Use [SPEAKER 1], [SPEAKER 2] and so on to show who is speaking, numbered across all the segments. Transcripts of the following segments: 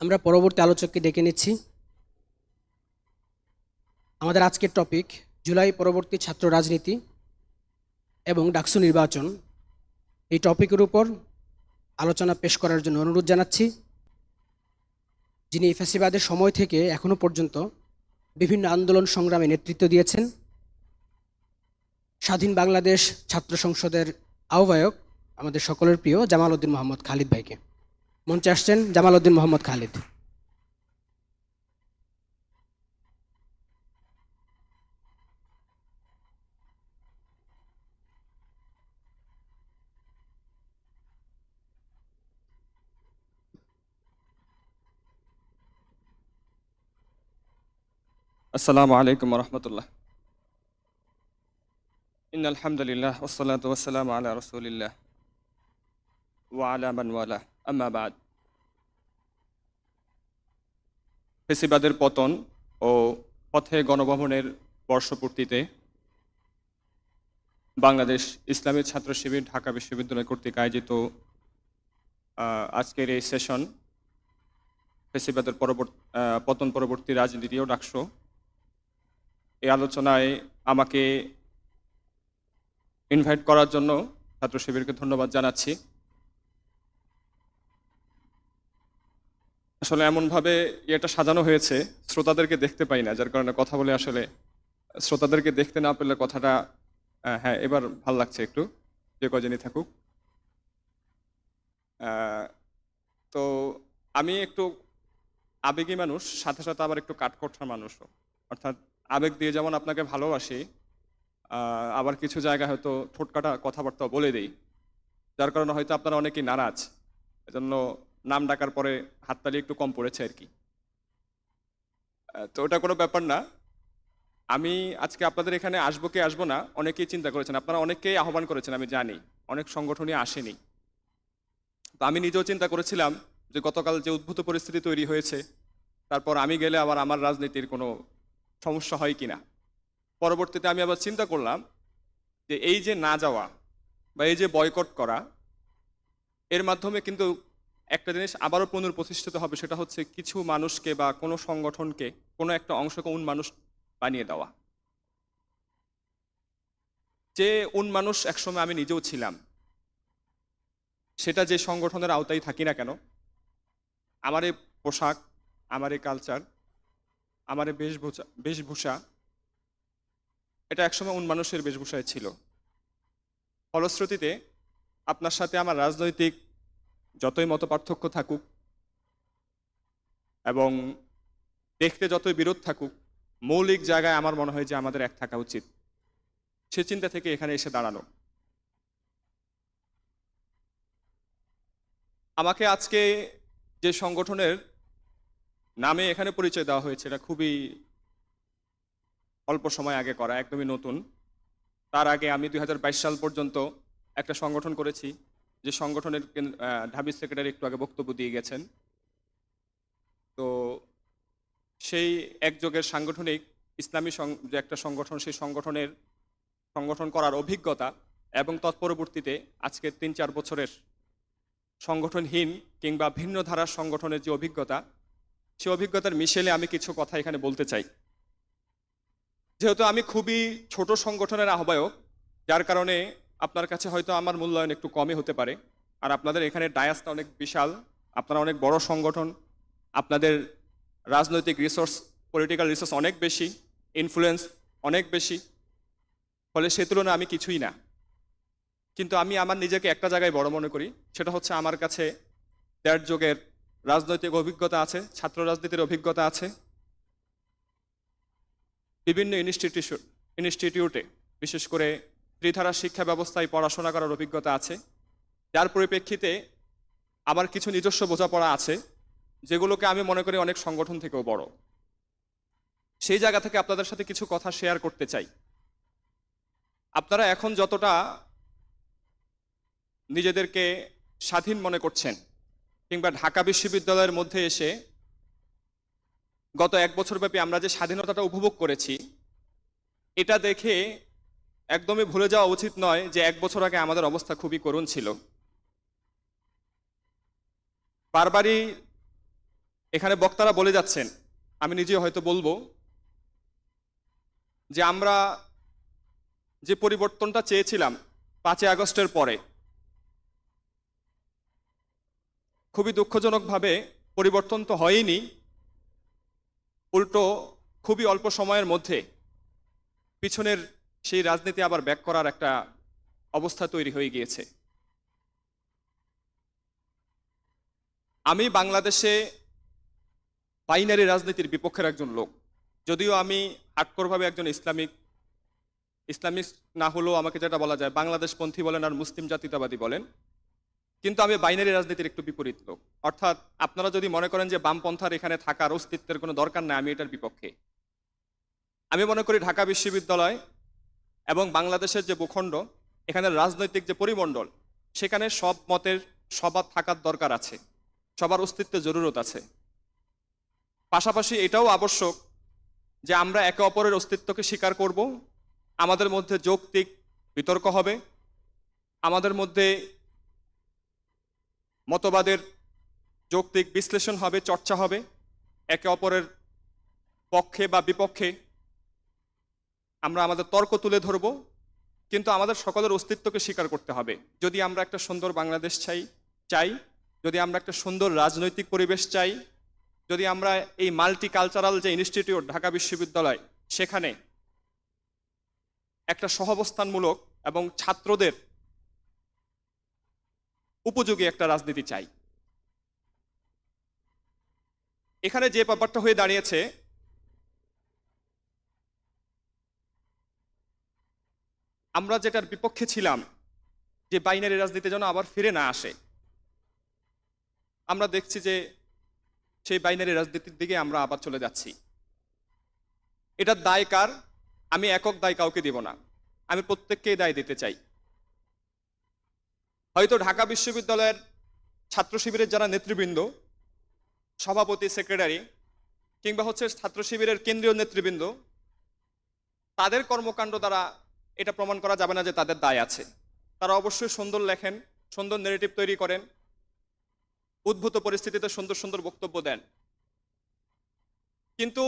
[SPEAKER 1] আমরা পরবর্তী আলোচককে ডেকে নিচ্ছি। আমাদের আজকের টপিক জুলাই পরবর্তী ছাত্র রাজনীতি এবং ডাকসু নির্বাচন। এই টপিকের উপর আলোচনা পেশ করার জন্য অনুরোধ জানাচ্ছি। যিনি ফ্যাসিবাদের সময় থেকে এখনও পর্যন্ত বিভিন্ন আন্দোলন সংগ্রামে নেতৃত্ব দিয়েছেন, স্বাধীন বাংলাদেশ ছাত্র সংসদের আহ্বায়ক আমাদের সকলের প্রিয় জামাল উদ্দিন মোহাম্মদ খালিদ ভাইকে। মঞ্চে আসছেন জামাল উদ্দিন মোহাম্মদ খালিদ।
[SPEAKER 2] আসসালামু আলাইকুম রহমতুল্লাহ ইন আলহামদুলিল্লাহ ওসলাত ওসালাম আলা রসুলিল্লাহ ওয়ালা মানওয়ালা আম্মা বাদ। ফেসিবাদের পতন ও পথে গণভবনের বর্ষপূর্তিতে বাংলাদেশ ইসলামী ছাত্র শিবির ঢাকা বিশ্ববিদ্যালয় কর্তৃক আয়োজিত আজকের এই সেশন ফেসিবাদের পরবর্তী পতন পরবর্তী রাজনীতি ও ডাকসো। এই আলোচনায় আমাকে ইনভাইট করার জন্য ছাত্র শিবিরকে ধন্যবাদ জানাচ্ছি। আসলে এমনভাবে এটা সাজানো হয়েছে, শ্রোতাদেরকে দেখতে পাই না, যার কারণে কথা বলে আসলে শ্রোতাদেরকে দেখতে না পেলে কথাটা হ্যাঁ এবার ভালো লাগছে একটু, যে কজনই থাকুক। তো আমি একটু আবেগী মানুষ, সাথে সাথে আবার একটু কাঠকোঠা মানুষও। অর্থাৎ আবেগ দিয়ে যেমন আপনাকে ভালোবাসি আবার কিছু জায়গায় হয়তো ঠোঁটকাটা কথাবার্তা বলে দেই, যার কারণে হয়তো আপনারা অনেকেই নারাজ। এজন্য নাম ডাকার পরে হাততালি একটু কম পড়েছে আর কি। তো ওটা কোনো ব্যাপার না। আমি আজকে আপনাদের এখানে আসব কি আসব না, অনেকেই চিন্তা করেছেন। আপনারা অনেকেই আহ্বান করেছেন, আমি জানি। অনেক সংগঠনই আসেনি। তো আমি নিজেও চিন্তা করেছিলাম যে গতকাল যে উদ্ভূত পরিস্থিতি তৈরি হয়েছে, তারপর আমি গেলে আবার আমার রাজনীতির কোনো সমস্যা হয় কিনা। পরবর্তীতে আমি আবার চিন্তা করলাম যে এই যে না যাওয়া বা এই যে বয়কট করা, এর মাধ্যমে কিন্তু একটা জিনিস আবারও পুনর্প্রতিষ্ঠিত হবে, সেটা হচ্ছে কিছু মানুষকে বা কোনো সংগঠনকে কোনো একটা অংশকে উন মানুষ বানিয়ে দেওয়া। যে উন মানুষ একসময় আমি নিজেও ছিলাম, সেটা যে সংগঠনের আওতায় থাকি না কেন, আমার এই পোশাক, আমার এই কালচার আমার এই বেশভূষা বেশভূষা, এটা একসময় উন মানুষের বেশভূষায় ছিল। ফলশ্রুতিতে আপনার সাথে আমার রাজনৈতিক যতই মত পার্থক্য থাকুক এবং দেখতে যতই বিরোধ থাকুক, মৌলিক জায়গায় আমার মনে হয় যে আমাদের এক থাকা উচিত। সে চিন্তা থেকে এখানে এসে দাঁড়ানো আমাকে আজকে যে সংগঠনের নামে এখানে পরিচয় দেওয়া হয়েছে, এটা খুবই অল্প সময় আগে করা, একদমই নতুন। তার আগে আমি দু হাজার বাইশ সাল পর্যন্ত একটা সংগঠন করেছি। যে সংগঠনের ঢাবি সেক্রেটারি একটু আগে বক্তব্য দিয়ে গেছেন। তো সেই একযোগের সাংগঠনিক ইসলামী যে একটা সংগঠন, সেই সংগঠনের সংগঠন করার অভিজ্ঞতা এবং তৎপরবর্তীতে আজকের তিন চার বছরের সংগঠনহীন কিংবা ভিন্ন ধারার সংগঠনের যে অভিজ্ঞতা, সে অভিজ্ঞতার মিশেলে আমি কিছু কথা এখানে বলতে চাই। যেহেতু আমি খুবই ছোট সংগঠনের আহ্বায়ক, যার কারণে আপনার কাছে হয়তো আমার মূল্যায়ন একটু কমই হতে পারে। আর আপনাদের এখানে ডায়াসটা অনেক বিশাল, আপনারা অনেক বড় সংগঠন, আপনাদের রাজনৈতিক রিসোর্স পলিটিক্যাল রিসোর্স অনেক বেশি ইনফ্লুয়েন্স অনেক বেশি, ফলে সে তুলনায় আমি কিছুই না। কিন্তু আমি আমার নিজেকে একটা জায়গায় বড় মনে করি, সেটা হচ্ছে আমার কাছে দেড় যুগের রাজনৈতিক অভিজ্ঞতা আছে, ছাত্র রাজনীতির অভিজ্ঞতা আছে। বিভিন্ন ইনস্টিটিউশন ইনস্টিটিউটে বিশেষ করে ত্রিধারা শিক্ষা ব্যবস্থায় পড়াশোনা করার অভিজ্ঞতা আছে। যার পরিপ্রেক্ষিতে আমার কিছু নিজস্ব বোঝাপড়া আছে, যেগুলোকে আমি মনে করি অনেক সংগঠন থেকেও বড়। সেই জায়গা থেকে আপনাদের সাথে কিছু কথা শেয়ার করতে চাই। আপনারা এখন যতটা নিজেদেরকে স্বাধীন মনে করছেন, কিংবা ঢাকা বিশ্ববিদ্যালয়ের মধ্যে এসে গত এক বছর ব্যাপী আমরা যে স্বাধীনতাটা উপভোগ করেছি, এটা দেখে একদমই ভুলে যাওয়া উচিত নয় যে এক বছর আগে আমাদের অবস্থা খুবই করুণ ছিল। বারবারই এখানে বক্তারা বলে যাচ্ছেন, আমি নিজে হয়তো বলব, যে আমরা যে পরিবর্তনটা চেয়েছিলাম পাঁচই আগস্টের পরে, খুবই দুঃখজনকভাবে পরিবর্তন তো হয়নি, উল্টো খুবই অল্প সময়ের মধ্যে পিছনের সেই রাজনীতি আবার ব্যাক করার একটা অবস্থা তৈরি হয়ে গিয়েছে। আমি বাংলাদেশে বাইনারি রাজনীতির বিপক্ষের একজন লোক। যদিও আমি হাটকরভাবে একজন ইসলামিক ইসলামিক না হলেও আমাকে যেটা বলা যায়, বাংলাদেশপন্থী বলেন আর মুসলিম জাতীয়তাবাদী বলেন, কিন্তু আমি বাইনারি রাজনীতির একটু বিপরীত লোক। অর্থাৎ আপনারা যদি মনে করেন যে বামপন্থার এখানে থাকার অস্তিত্বের কোনো দরকার নাই, আমি এটার বিপক্ষে। আমি মনে করি ঢাকা বিশ্ববিদ্যালয় এবং বাংলাদেশের যে ভূখণ্ড এখানে রাজনৈতিক যে পরিমণ্ডল, সেখানে সব মতের সবার থাকার দরকার আছে, সবার অস্তিত্বের জরুরত আছে। পাশাপাশি এটাও আবশ্যক যে আমরা একে অপরের অস্তিত্বকে স্বীকার করব, আমাদের মধ্যে যৌক্তিক বিতর্ক হবে, আমাদের মধ্যে মতবাদের যৌক্তিক বিশ্লেষণ হবে, চর্চা হবে, একে অপরের পক্ষে বা বিপক্ষে আমরা আমাদের তর্ক তুলে ধরব, কিন্তু আমাদের সকলের অস্তিত্বকে স্বীকার করতে হবে। যদি আমরা একটা সুন্দর বাংলাদেশ চাই চাই, যদি আমরা একটা সুন্দর রাজনৈতিক পরিবেশ চাই, যদি আমরা এই মাল্টি কালচারাল যে ইনস্টিটিউট ঢাকা বিশ্ববিদ্যালয়, সেখানে একটা সহাবস্থানমূলক এবং ছাত্রদের উপযোগী একটা রাজনীতি চাই। এখানে যে ব্যাপারটা হয়ে দাঁড়িয়েছে আমরা যেটার বিপক্ষে ছিলাম, যে বাইনারি রাজনীতি যেন আবার ফিরে না আসে। আমরা দেখছি যে সেই বাইনারি রাজনীতির দিকে আমরা আবার চলে যাচ্ছি। এটার দায় কার? আমি একক দায় কাউকে দিব না। আমি প্রত্যেককেই দায় দিতে চাই। হয়তো ঢাকা বিশ্ববিদ্যালয়ের ছাত্র শিবিরের যারা নেতৃবৃন্দ, সভাপতি, সেক্রেটারি, কিংবা হচ্ছে ছাত্র শিবিরের কেন্দ্রীয় নেতৃবৃন্দ, তাদের কর্মকাণ্ড দ্বারা এটা প্রমাণ করা যাবে না যে তাদের দায় আছে। তারা অবশ্যই সুন্দর লেখেন, সুন্দর নেগেটিভ তৈরি করেন, উদ্ভূত পরিস্থিতিতে সুন্দর সুন্দর বক্তব্য দেন। কিন্তু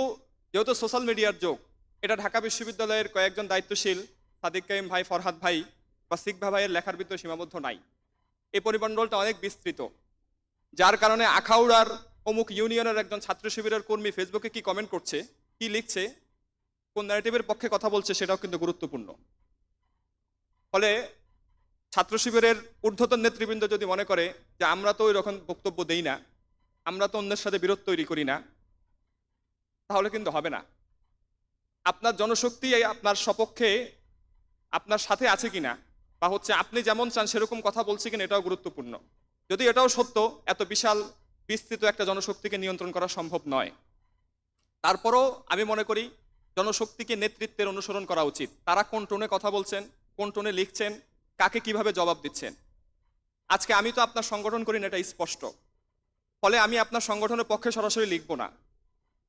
[SPEAKER 2] যেহেতু সোশ্যাল মিডিয়ার যোগ, এটা ঢাকা বিশ্ববিদ্যালয়ের কয়েকজন দায়িত্বশীল, সাদিক কাইম ভাই, ফরহাদ ভাই বা সিকভা ভাইয়ের লেখার ভিতরে সীমাবদ্ধ নাই। এই পরিমণ্ডলটা অনেক বিস্তৃত, যার কারণে আখাউড়ার অমুক ইউনিয়নের একজন ছাত্র শিবিরের কর্মী ফেসবুকে কি কমেন্ট করছে, কি লিখছে, কোন ন্যারেটিভের পক্ষে কথা বলছে সেটাও কিন্তু গুরুত্বপূর্ণ। ফলে ছাত্র শিবিরের ঊর্ধ্বতন নেতৃবৃন্দ যদি মনে করে যে আমরা তো ওই রকম বক্তব্য দেই না, আমরা তো অন্যের সাথে বিরোধ তৈরি করি না, তাহলে কিন্তু হবে না। আপনার জনশক্তি আপনার সপক্ষে আপনার সাথে আছে কিনা বা হচ্ছে আপনি যেমন চান সেরকম কথা বলছে কিনা এটাও গুরুত্বপূর্ণ। যদি এটাও সত্য, এত বিশাল বিস্তৃত একটা জনশক্তিকে নিয়ন্ত্রণ করা সম্ভব নয়। তারপরও আমি মনে করি জনশক্তিকে নেতৃত্বের অনুসরণ করা উচিত। তারা কোন টোনে কথা বলছেন কোন টোনে লিখছেন, কাকে কীভাবে জবাব দিচ্ছেন। আজকে আমি তো আপনার সংগঠন করি না এটা স্পষ্ট। ফলে আমি আপনার সংগঠনের পক্ষে সরাসরি লিখব না।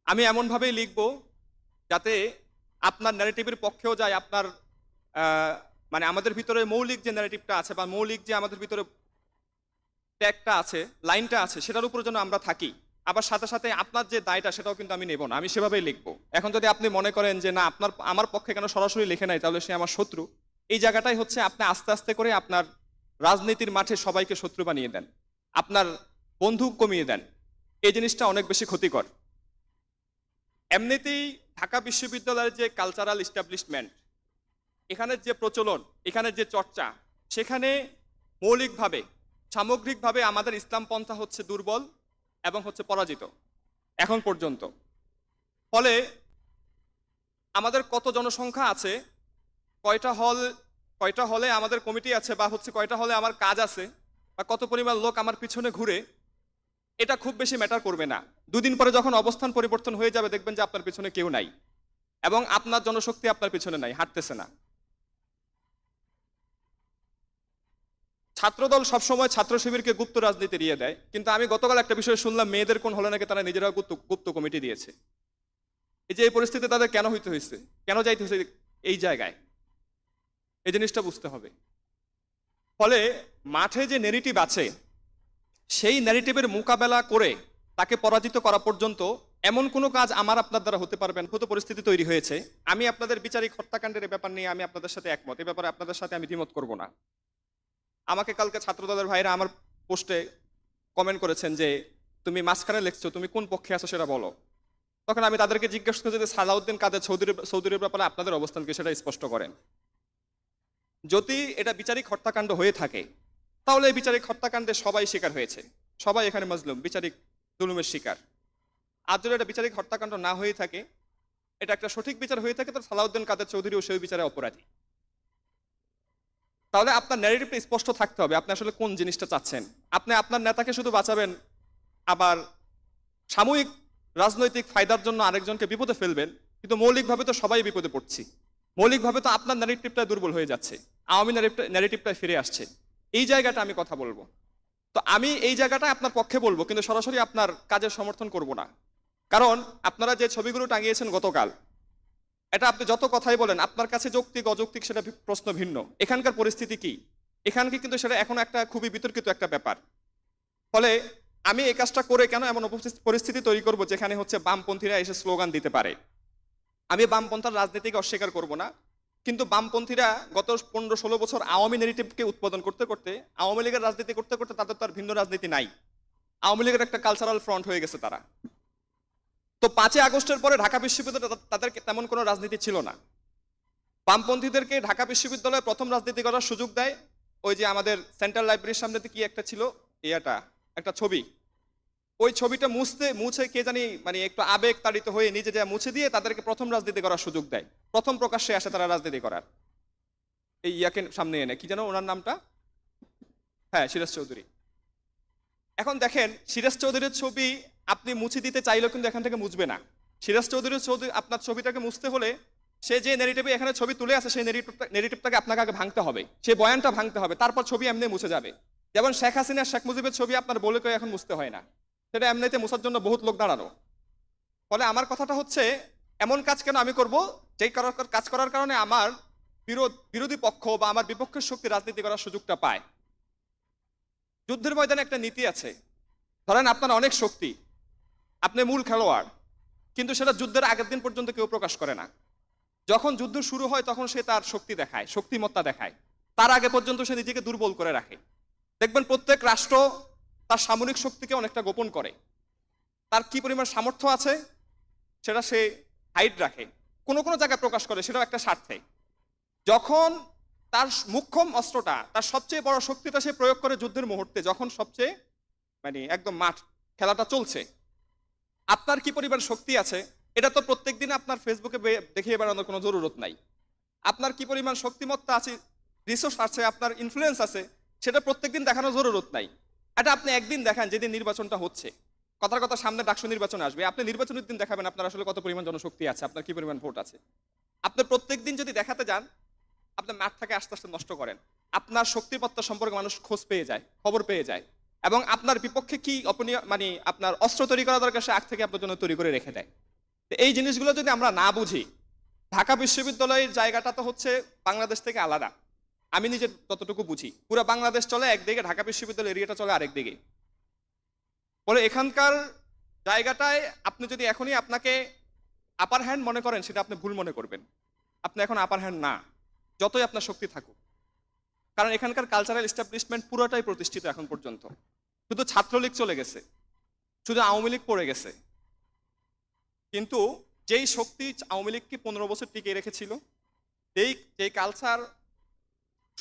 [SPEAKER 2] আমি এমনভাবেই লিখব যাতে আপনার ন্যারেটিভের পক্ষেও যায়, আপনার মানে আমাদের ভিতরে মৌলিক যে ন্যারেটিভটা আছে বা মৌলিক যে আমাদের ভিতরে ট্যাগটা আছে লাইনটা আছে, সেটার উপর যেন আমরা থাকি। আবার সাথে সাথে আপনার যে দায়টা, সেটাও কিন্তু আমি নেব না, আমি সেভাবেই লিখব। এখন যদি আপনি মনে করেন যে না, আপনার, আমার পক্ষে কেন সরাসরি লিখে নাই, তাহলে সে আমার শত্রু। এই জায়গাটাই হচ্ছে আপনি আস্তে আস্তে করে আপনার রাজনীতির মাঠে সবাইকে শত্রু বানিয়ে দেন। আপনার বন্ধু কমিয়ে দেন। এই জিনিসটা অনেক বেশি ক্ষতিকর। এমনিতেই ঢাকা বিশ্ববিদ্যালয়ের যে কালচারাল ইস্টাবলিশমেন্ট এখানের যে প্রচলন, এখানের যে চর্চা, সেখানে মৌলিকভাবে, সামগ্রিকভাবে আমাদের ইসলাম পন্থা হচ্ছে দুর্বল এবং হচ্ছে পরাজিত, এখন পর্যন্ত। ফলে আমাদের কত জনসংখ্যা আছে কয়টা হল, কয়টা হলে আমাদের কমিটি আছে বা হচ্ছে কয়টা হলে আমার কাজ আছে বা কত পরিমাণ লোক আমার পিছনে ঘুরে, এটা খুব বেশি ম্যাটার করবে না। দুদিন পরে যখন অবস্থান পরিবর্তন হয়ে যাবে দেখবেন যে আপনার পিছনে কেউ নাই এবং আপনার জনশক্তি আপনার পিছনে নাই, হাঁটতেছে না। ছাত্রদল সবসময় ছাত্র শিবিরকে গুপ্ত রাজনীতি দিয়ে দেয়, কিন্তু আমি গতকাল একটা বিষয় শুনলাম, মেয়েদের কোন হলে নাকি তারা নিজেরা গুপ্ত গুপ্ত কমিটি দিয়েছে। এই যে এই পরিস্থিতি তাদের কেন হইতে হয়েছে কেন যাইতে হয়েছে এই জায়গায়? এই জিনিসটা বুঝতে হবে। ফলে মাঠে যে নেরিটিভ আছে, সেই ন্যারেটিভের মোকাবেলা করে তাকে পরাজিত করা পর্যন্ত এমন কোনো কাজ আমার আপনার দ্বারা হতে পারবেন হতো পরিস্থিতি তৈরি হয়েছে। আমি আপনাদের বিচারিক হত্যাকাণ্ডের ব্যাপার নিয়ে আমি আপনাদের সাথে একমত। এ ব্যাপারে আপনাদের সাথে আমি দ্বিমত করব না। আমাকে কালকে ছাত্রদলের ভাইরা আমার পোস্টে কমেন্ট করেছেন যে, তুমি মাঝখানে লিখছো, তুমি কোন পক্ষে আছো সেটা বলো। তখন আমি তাদেরকে জিজ্ঞেস করছি যে, সালাউদ্দিন কাদের সৌদির চৌধুরীর ব্যাপারে আপনাদের অবস্থান কি? সেটা স্পষ্ট করেন। যদি এটা বিচারিক হত্যাকাণ্ড হয়ে থাকে, তাহলে এই বিচারিক হত্যাকাণ্ডে সবাই শিকার হয়েছে। সবাই এখানে মজলুম, বিচারিক জুলুমের শিকার। আর যদি এটা বিচারিক হত্যাকাণ্ড না হয়ে থাকে, এটা একটা সঠিক বিচার হয়ে থাকে তো সালাউদ্দিন কাদের চৌধুরীও সেই বিচারে অপরাধী। তাহলে আপনার ন্যারেটিভটা স্পষ্ট থাকতে হবে, আপনি আসলে কোন জিনিসটা চাচ্ছেন? আপনি আপনার নেতাকে শুধু বাঁচাবেন, আবার সাময়িক রাজনৈতিক ফায়দার জন্য আরেকজনকে বিপদে ফেলবেন, কিন্তু মৌলিকভাবে তো সবাই বিপদে পড়ছি। মৌলিকভাবে তো আপনার ন্যারেটিভটা দুর্বল হয়ে যাচ্ছে, আওয়ামী ন্যারেটিভটা ফিরে আসছে। এই জায়গাটা আমি কথা বলব। তো আমি এই জায়গাটা আপনার পক্ষে বলব, কিন্তু সরাসরি আপনার কাজের সমর্থন করব না। কারণ আপনারা যে ছবিগুলো টাঙিয়েছেন গতকাল, এটা আপনি যত কথাই বলেন, আপনার কাছে যৌক্তিক, অযৌক্তিক সেটা প্রশ্ন ভিন্ন। এখানকার পরিস্থিতি কি? এখানকে কিন্তু সেটা এখন একটা খুবই বিতর্কিত একটা ব্যাপার। ফলে আমি এই কাজটা করে কেন এমন পরিস্থিতি তৈরি করব যেখানে হচ্ছে বামপন্থীরা এসে স্লোগান দিতে পারে? আমি বামপন্থার রাজনীতিকে অস্বীকার করব না, কিন্তু বামপন্থীরা গত পনেরো ষোলো বছর আওয়ামী নেগেটিভকে উৎপাদন করতে করতে, আওয়ামী লীগের রাজনীতি করতে করতে তাদের তো আর ভিন্ন রাজনীতি নাই। আওয়ামী লীগের একটা কালচারাল ফ্রন্ট হয়ে গেছে তারা। তো পাঁচই আগস্টের পরে ঢাকা বিশ্ববিদ্যালয়ে তাদের তেমন কোনো রাজনীতি ছিল না। বামপন্থীদেরকে ঢাকা বিশ্ববিদ্যালয়ে প্রথম রাজনীতি করার সুযোগ দেয় ওই যে আমাদের সেন্ট্রাল লাইব্রেরির সামনে কি একটা ছিল? ইয়াটা একটা ছবি। ওই ছবিটা মুছতে, মুছে কে জানি মানে একটু আবেগ তাড়িত হয়ে নিজে যা মুছে দিয়ে তাদেরকে প্রথম রাজনীতি করার সুযোগ দেয়। প্রথম প্রকাশ্যে আসে তারা রাজনীতি করার। এই ইয়াকে সামনে এনে, কি যেন ওনার নামটা? হ্যাঁ সিরাজ চৌধুরী। এখন দেখেন সিরাজ চৌধুরীর ছবি আপনি মুছে দিতে চাইলেও কিন্তু এখান থেকে মুছবে না। সিরাজ চৌধুরীর ছবি, আপনার ছবিটাকে মুছতে হলে সে যে নেগেটিভে এখানে ছবি তুলে আছে সেই নেগেটিভটা নেগেটিভটাকে আপনাকে আগে ভাঙতে হবে। সেই বয়ানটা ভাঙতে হবে, তারপর ছবি এমনি মুছে যাবে। যেমন শেখ হাসিনা শেখ মুজিবের ছবি আপনার বলে কেউ এখন মুছতে হয় না। সেটা এমনিতে মুছার জন্য বহুত লোক দাঁড়ানো। ফলে আমার কথাটা হচ্ছে, এমন কাজ কেন আমি করব? যেই কাজ করার কারণে আমার বিরোধ বিরোধী পক্ষ বা আমার বিপক্ষের শক্তি রাজনীতি করার সুযোগটা পায়। যুদ্ধের ময়দানে একটা নীতি আছে। ধরেন আপনার অনেক শক্তি, আপনি মূল খেলোয়াড়, কিন্তু সেটা যুদ্ধের আগের দিন পর্যন্ত কেউ প্রকাশ করে না। যখন যুদ্ধ শুরু হয়, তখন সে তার শক্তি দেখায়, শক্তিমত্তা দেখায়। তার আগে পর্যন্ত সে নিজেকে দুর্বল করে রাখে। দেখবেন প্রত্যেক রাষ্ট্র তার সামরিক শক্তিকে অনেকটা গোপন করে। তার কি পরিমাণ সামর্থ্য আছে, সেটা সে হাইড রাখে। কোনো কোনো জায়গায় প্রকাশ করে, সেটাও একটা স্বার্থে। যখন তার মুখ্যম অস্ত্রটা, তার সবচেয়ে বড় শক্তিটা সে প্রয়োগ করে যুদ্ধের মুহূর্তে, যখন সবচেয়ে মানে একদম মাঠ খেলাটা চলছে, আপনার কি পরিমাণ শক্তি আছে, এটা তো প্রত্যেক দিন আপনার ফেসবুকে দেখিয়ে বেড়ানোর কোনো জরুরত নাই। আপনার কি পরিমাণ শক্তিমত্তা আছে রিসোর্স আছে, আপনার ইনফ্লুয়েন্স আছে, সেটা প্রত্যেকদিন দেখানোর জরুরত নাই। এটা আপনি একদিন দেখান যেদিন নির্বাচনটা হচ্ছে। কথার কথা সামনে ডাকসু নির্বাচন আসবে। আপনি নির্বাচনের দিন দেখাবেন আপনার আসলে কত পরিমাণ জনশক্তি আছে, আপনার কি পরিমাণ ভোট আছে। আপনি প্রত্যেক দিন যদি দেখাতে যান আপনি মাঠটাকে আস্তে আস্তে নষ্ট করেন। আপনার শক্তিমত্তা সম্পর্কে মানুষ খোঁজ পেয়ে যায়, খবর পেয়ে যায়। এবং আপনার বিপক্ষে কি অপনীয় মানে আপনার অস্ত্র তৈরি করা দরকার, সে আগ থেকে আপনার জন্য তৈরি করে রেখে দেয়। তো এই জিনিসগুলো যদি আমরা না বুঝি, ঢাকা বিশ্ববিদ্যালয়ের জায়গাটা তো হচ্ছে বাংলাদেশ থেকে আলাদা। আমি নিজে ততটুকু বুঝি। পুরো বাংলাদেশ চলে একদিকে ঢাকা বিশ্ববিদ্যালয় এরিয়াটা চলে, আরেক দিকে। ফলে এখানকার জায়গাটায় আপনি যদি এখনই আপনাকে আপার হ্যান্ড মনে করেন, সেটা আপনি ভুল মনে করবেন। আপনি এখন আপার হ্যান্ড না, যতই আপনার শক্তি থাকুক। কারণ এখানকার কালচারাল এস্টাবলিশমেন্ট পুরোটাই প্রতিষ্ঠিত এখন পর্যন্ত। শুধু ছাত্রলীগ চলে গেছে, শুধু আওয়ামী লীগ পড়ে গেছে। কিন্তু যেই শক্তি আওয়ামী লীগকে পনেরো বছর টিকিয়ে রেখেছিল এই যেই কালচার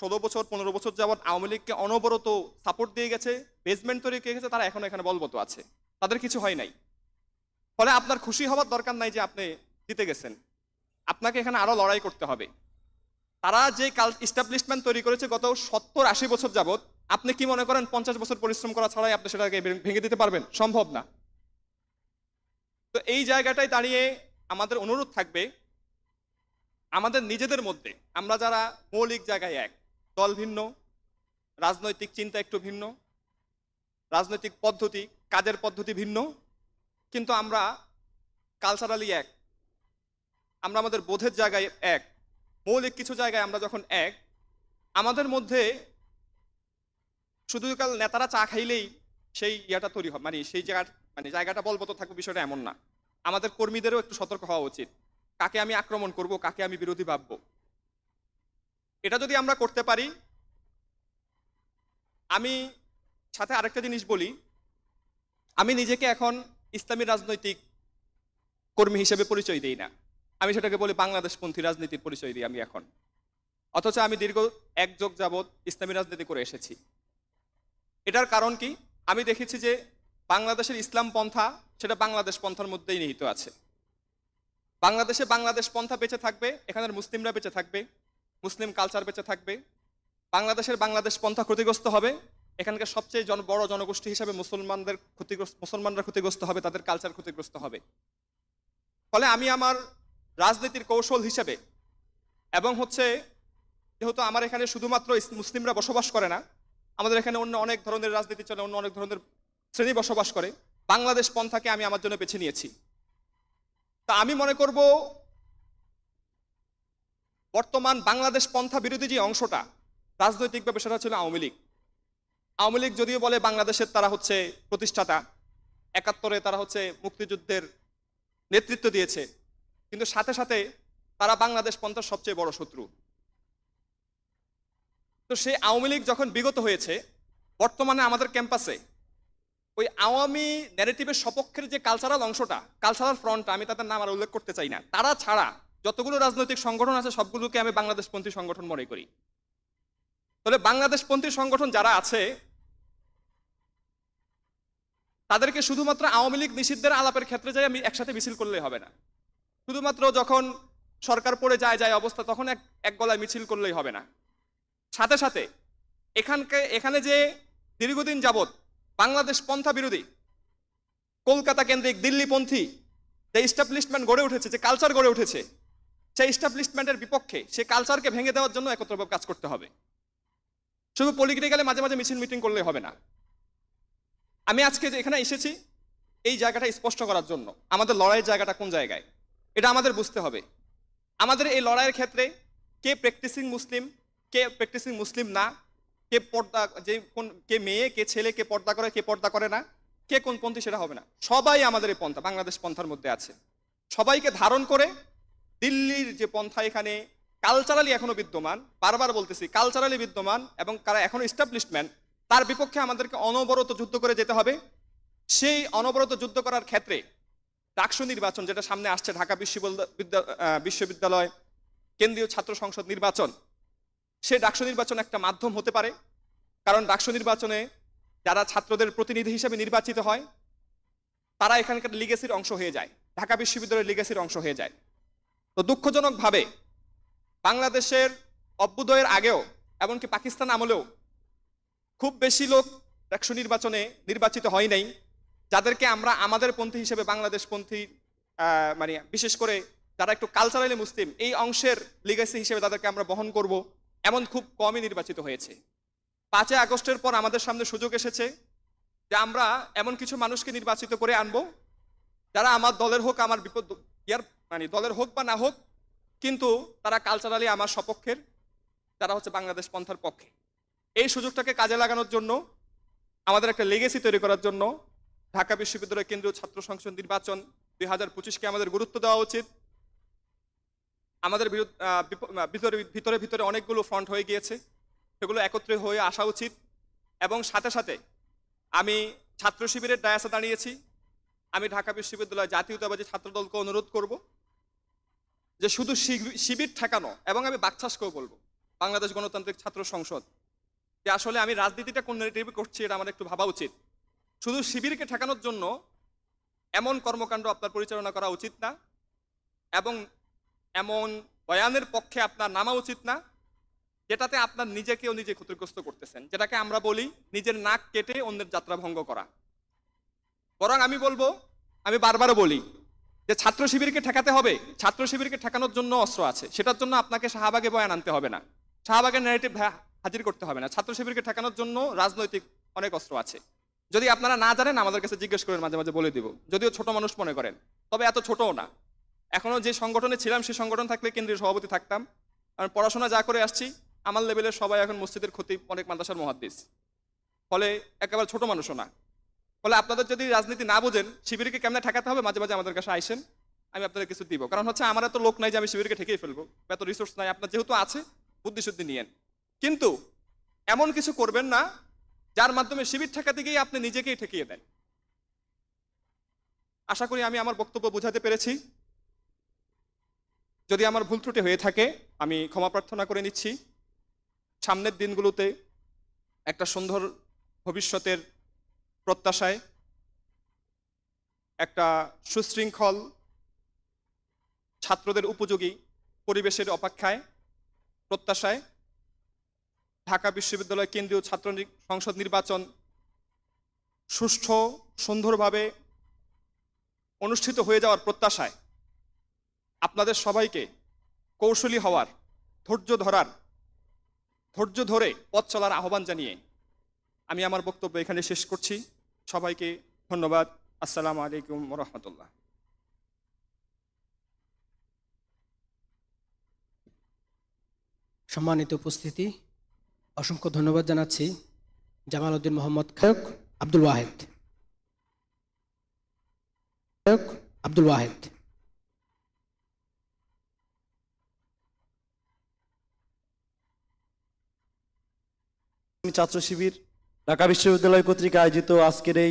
[SPEAKER 2] ষোলো বছর, পনেরো বছর যাবৎ আওয়ামী লীগকে অনবরত সাপোর্ট দিয়ে গেছে বেসমেন্ট তৈরি করে গেছে, তারা এখন এখানে বলবত আছে। তাদের কিছু হয় নাই। ফলে আপনার খুশি হওয়ার দরকার নাই যে আপনি জিতে গেছেন। আপনাকে এখানে আরও লড়াই করতে হবে। তারা যে কাল ইস্টাবলিশমেন্ট তৈরি করেছে গত সত্তর আশি বছর যাবৎ, আপনি কি মনে করেন পঞ্চাশ বছর পরিশ্রম করা ছাড়াই আপনি সেটাকে ভেঙে দিতে পারবেন? সম্ভব না। তো এই জায়গাটায় দাঁড়িয়ে আমাদের অনুরোধ থাকবে, আমাদের নিজেদের মধ্যে, আমরা যারা মৌলিক জায়গায় এক দল ভিন্ন, রাজনৈতিক চিন্তা একটু ভিন্ন, রাজনৈতিক পদ্ধতি, কাজের পদ্ধতি ভিন্ন, কিন্তু আমরা কালচারালি এক। আমরা আমাদের বোধের জায়গায় এক, মৌলিক কিছু জায়গায় আমরা যখন এক, আমাদের মধ্যে শুধু কাল নেতারা চা খাইলেই সেই ইয়াটা তৈরি হয় মানে সেই জায়গা মানে জায়গাটা বলবত থাকবে বিষয়টা এমন না। আমাদের কর্মীদেরও একটু সতর্ক হওয়া উচিত। কাকে আমি আক্রমণ করব, কাকে আমি বিরোধী ভাববো? এটা যদি আমরা করতে পারি, আমি সাথে আরেকটা জিনিস বলি। আমি নিজেকে এখন ইসলামী রাজনৈতিক কর্মী হিসেবে পরিচয় দিই না। আমি সেটাকে বলি বাংলাদেশপন্থী রাজনীতির পরিচয় দিই আমি এখন। অথচ আমি দীর্ঘ এক যোগ যাবৎ ইসলামী রাজনীতি করে এসেছি। এটার কারণ কি? আমি দেখেছি যে বাংলাদেশের ইসলাম পন্থা সেটা বাংলাদেশ পন্থার মধ্যেই নিহিত আছে। বাংলাদেশে বাংলাদেশ পন্থা বেঁচে থাকবে, এখানের মুসলিমরা বেঁচে থাকবে। মুসলিম কালচার বেঁচে থাকবে, বাংলাদেশের বাংলাদেশ পন্থা ক্ষতিগ্রস্ত হবে, এখানকার সবচেয়ে জন, বড় জনগোষ্ঠী হিসেবে মুসলমানদের ক্ষতিগ্রস্ত, মুসলমানরা ক্ষতিগ্রস্ত হবে, তাদের কালচার ক্ষতিগ্রস্ত হবে। ফলে আমি আমার রাজনীতির কৌশল হিসেবে এবং হচ্ছে যেহেতু আমার এখানে শুধুমাত্র মুসলিমরা বসবাস করে না, আমাদের এখানে অন্য অনেক ধরনের রাজনীতি চলে, অন্য অনেক ধরনের শ্রেণি বসবাস করে, বাংলাদেশ পন্থাকে আমি আমার জন্য বেছে নিয়েছি। তা আমি মনে করব বর্তমান বাংলাদেশ পন্থা বিরোধী যে অংশটা, রাজনৈতিকভাবে সেটা ছিল আওয়ামী লীগ। আওয়ামী লীগ যদিও বলে বাংলাদেশের তারা হচ্ছে প্রতিষ্ঠাতা, একাত্তরে তারা হচ্ছে মুক্তিযুদ্ধের নেতৃত্ব দিয়েছে, কিন্তু সাথে সাথে তারা বাংলাদেশ পন্থার সবচেয়ে বড় শত্রু। তো সেই আওয়ামী লীগ যখন বিগত হয়েছে, বর্তমানে আমাদের ক্যাম্পাসে ওই আওয়ামী ন্যারেটিভের সপক্ষের যে কালচারাল অংশটা কালচারাল ফ্রন্টটা আমি তাদের নাম আর উল্লেখ করতে চাই না, তারা ছাড়া যতগুলো রাজনৈতিক সংগঠন আছে, সবগুলোকে আমি বাংলাদেশপন্থী সংগঠন মনে করি। তাহলে বাংলাদেশপন্থী সংগঠন যারা আছে, তাদেরকে শুধুমাত্র আওয়ামী লীগ নিষিদ্ধের আলাপের ক্ষেত্রে যাই আমি একসাথে মিছিল করলে হবে না। শুধুমাত্র যখন সরকার পড়ে যায় যায় অবস্থা, তখন এক এক গলায় মিছিল করলেই হবে না। সাথে সাথে এখানকে, এখানে যে দীর্ঘদিন যাবৎ বাংলাদেশ পন্থা বিরোধী, কলকাতা কেন্দ্রিক দিল্লিপন্থী যে ইস্টাবলিশমেন্ট গড়ে উঠেছে, যে কালচার গড়ে উঠেছে সেই ইস্টাবলিশমেন্টের বিপক্ষে সে কালচারকে ভেঙে দেওয়ার জন্য একত্রভাবে কাজ করতে হবে। শুধু পলিটিক্যালে মাঝে মাঝে মিছিল মিটিং করলে হবে না। আমি আজকে যে এখানে এসেছি, এই জায়গাটা স্পষ্ট করার জন্য, আমাদের লড়াইয়ের জায়গাটা কোন জায়গায়, এটা আমাদের বুঝতে হবে। আমাদের এই লড়াইয়ের ক্ষেত্রে কে প্র্যাকটিসিং মুসলিম, কে প্র্যাকটিসিং মুসলিম না, কে পর্দা, যে কোন, কে মেয়ে, কে ছেলে, কে পর্দা করে, কে পর্দা করে না, কে কোন পন্থী সেটা হবে না। সবাই আমাদের এই পন্থা, বাংলাদেশ পন্থার মধ্যে আছে। সবাইকে ধারণ করে দিল্লির যে পন্থা এখানে কালচারালি এখনও বিদ্যমান, বারবার বলতেছি কালচারালি বিদ্যমান এবং কারা এখনও এস্টাবলিশমেন্ট তার বিপক্ষে আমাদেরকে অনবরত যুদ্ধ করে যেতে হবে। সেই অনবরত যুদ্ধ করার ক্ষেত্রে ডাকসু নির্বাচন, যেটা সামনে আসছে ঢাকা বিশ্ববিদ্যালয় বিশ্ববিদ্যালয়, কেন্দ্রীয় ছাত্র সংসদ নির্বাচন, সে ডাকসু নির্বাচন একটা মাধ্যম হতে পারে। কারণ ডাকসু নির্বাচনে যারা ছাত্রদের প্রতিনিধি হিসেবে নির্বাচিত হয়, তারা এখানকার লিগেসির অংশ হয়ে যায়, ঢাকা বিশ্ববিদ্যালয়ের লিগেসির অংশ হয়ে যায়। তো দুঃখজনকভাবে বাংলাদেশের অভ্যুদয়ের আগেও এমনকি পাকিস্তান আমলেও খুব বেশি লোক ডাকসু নির্বাচনে নির্বাচিত হয় নাই, যাদেরকে আমরা আমাদের পন্থী হিসেবে বাংলাদেশপন্থী মানে বিশেষ করে যারা একটু কালচারালি মুসলিম, এই অংশের লিগেসি হিসেবে তাদেরকে আমরা বহন করব, এমন খুব কমই নির্বাচিত হয়েছে। পাঁচই আগস্টের পর আমাদের সামনে সুযোগ এসেছে যে আমরা এমন কিছু মানুষকে নির্বাচিত করে আনব, যারা আমার দলের হোক, আমার বিপদ ইয়ার মানে দলের হোক বা না হোক, কিন্তু তারা কালচারালি আমার সপক্ষের, তারা হচ্ছে বাংলাদেশ পন্থার পক্ষে। এই সুযোগটাকে কাজে লাগানোর জন্য, আমাদের একটা লেগেসি তৈরি করার জন্য ঢাকা বিশ্ববিদ্যালয় কেন্দ্রীয় ছাত্র সংসদ নির্বাচন দুই হাজার পঁচিশকে আমাদের গুরুত্ব দেওয়া উচিত। আমাদের ভিতরে ভিতরে ভিতরে অনেকগুলো ফ্রন্ট হয়ে গিয়েছে। সেগুলো একত্রে হয়ে আসা উচিত। এবং সাথে সাথে আমি ছাত্র শিবিরের ডায়াসে দাঁড়িয়েছি। আমি ঢাকা বিশ্ববিদ্যালয় জাতীয়তাবাদী ছাত্রদলকে অনুরোধ করব যে শুধু শিবি- শিবির ঠেকানো এবং আমি বাকছাসকেও বলব, বাংলাদেশ গণতান্ত্রিক ছাত্র সংসদ, যে আসলে আমি রাজনীতিটা কোন করছি এটা আমার একটু ভাবা উচিত। শুধু শিবিরকে ঠেকানোর জন্য এমন কর্মকাণ্ড আপনার পরিচালনা করা উচিত না এবং এমন বয়ানের পক্ষে আপনার নামা উচিত না, যেটাতে আপনার নিজেকেও নিজে ক্ষতিগ্রস্ত করতেছেন, যেটাকে আমরা বলি নিজের নাক কেটে অন্যের যাত্রা ভঙ্গ করা। বরং আমি বলব, আমি বারবার বলি যে ছাত্র শিবিরকে ঠেকাতে হবে। ছাত্র শিবিরকে ঠেকানোর জন্য অস্ত্র আছে। সেটার জন্য আপনাকে শাহবাগে বয়ান আনতে হবে না। শাহবাগের ন্যারেটিভ হাজির করতে হবে না। ছাত্র শিবিরকে ঠেকানোর জন্য রাজনৈতিক অনেক অস্ত্র আছে। যদি আপনারা না জানেন, আমাদের কাছে জিজ্ঞেস করেন মাঝে মাঝে বলে দিব। যদিও ছোট মানুষ মনে করেন, তবে এত ছোটও না। এখনও যে সংগঠনে ছিলাম সেই সংগঠন থাকলে কেন্দ্রীয় সভাপতি থাকতাম। কারণ পড়াশোনা যা করে আসছি, আমার লেভেলের সবাই এখন মসজিদের ক্ষতি অনেক মাদ্রাসার মহাদ্দিস। ফলে একেবারে ছোট মানুষও না। ফলে আপনাদের যদি রাজনীতি না বোঝেন, শিবিরকে কেমনে ঠেকাতে হবে? মাঝে মাঝে আমাদের কাছে আইসেন, আমি আপনাদের কিছু দিব। কারণ হচ্ছে, আমার এত লোক নাই যে আমি শিবিরকে ঠেকেই ফেলব। এত রিসোর্স নাই। আপনার যেহেতু আছে, বুদ্ধি শুদ্ধি নিয়েন। কিন্তু এমন কিছু করবেন না, যার মাধ্যমে শিবির ঠেকাতে গিয়ে আপনি নিজেকেই ঠেকিয়ে দেন। আশা করি আমি আমার বক্তব্য বোঝাতে পেরেছি। যদি আমার ভুল ত্রুটি হয়ে থাকে, আমি ক্ষমা প্রার্থনা করে নিচ্ছি। সামনের দিনগুলোতে একটা সুন্দর ভবিষ্যতের প্রত্যাশায় একটা সুশৃঙ্খল ছাত্রদের উপযোগী পরিবেশের অপেক্ষায় প্রত্যাশায় ঢাকা বিশ্ববিদ্যালয় কেন্দ্রীয় ছাত্র সংসদ নির্বাচন সুষ্ঠু, সুন্দরভাবে অনুষ্ঠিত হয়ে যাওয়ার প্রত্যাশায় আপনাদের সবাইকে কৌশলী হওয়ার, ধৈর্য ধরার, ধৈর্য ধরে পথ চলার আহ্বান জানিয়ে আমি আমার বক্তব্য এখানে শেষ করছি। সবাইকে ধন্যবাদ। আসসালামু আলাইকুম রহমতুল্লাহ
[SPEAKER 1] সম্মানিত উপস্থিতি অসংখ্য ধন্যবাদ জানাচ্ছি জামাল উদ্দিন মোহাম্মদ খায়ক আব্দুল ওয়াহেদ। খায়ক আব্দুল ওয়াহেদ।
[SPEAKER 3] ছাত্র শিবির ঢাকা বিশ্ববিদ্যালয় কর্তৃক আয়োজিত আজকের এই